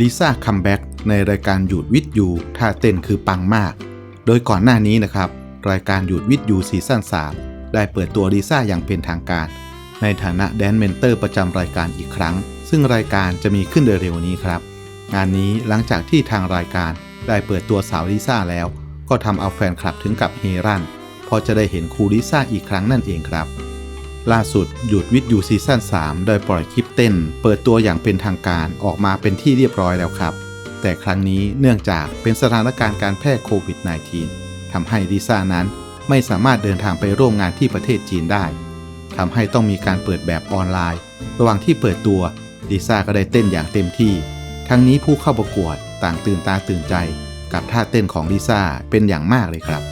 ลิซ่าคัมแบ็กในรายการหยุดวิดยูท่าเต้นคือปังมาก โดยก่อนหน้านี้นะครับ รายการหยุดวิดยูซีซั่น3ได้เปิดตัวลิซ่าอย่างเป็นทางการ ในฐานะแดนเมนเตอร์ประจำรายการอีกครั้ง ซึ่งรายการจะมีขึ้นเร็วๆนี้ครับ งานนี้หลังจากที่ทางรายการได้เปิดตัวสาวลิซ่าแล้ว ก็ทำเอาแฟนคลับถึงกับเฮรันพราะจะได้เห็นครูลิซ่าอีกครั้งนั่นเองครับ ล่าสุดหยุดวิดยูซีซั่น3 โดยปล่อยคลิปเต้น เปิดตัวอย่างเป็นทางการออกมาเป็นที่เรียบร้อยแล้วครับ แต่ครั้งนี้เนื่องจากเป็นสถานการณ์การแพร่โควิด -19 ทำให้ลิซ่านั้นไม่สามารถเดินทางไปร่วมงานที่ประเทศจีนได้ทำให้ต้องมีการเปิดแบบออนไลน์ ระหว่างที่เปิดตัวลิซ่าก็ได้เต้นอย่างเต็มที่ ทั้งนี้ผู้เข้าประกวดต่างตื่นตาตื่นใจ กับท่าเต้นของลิซ่าเป็นอย่างมากเลยครับ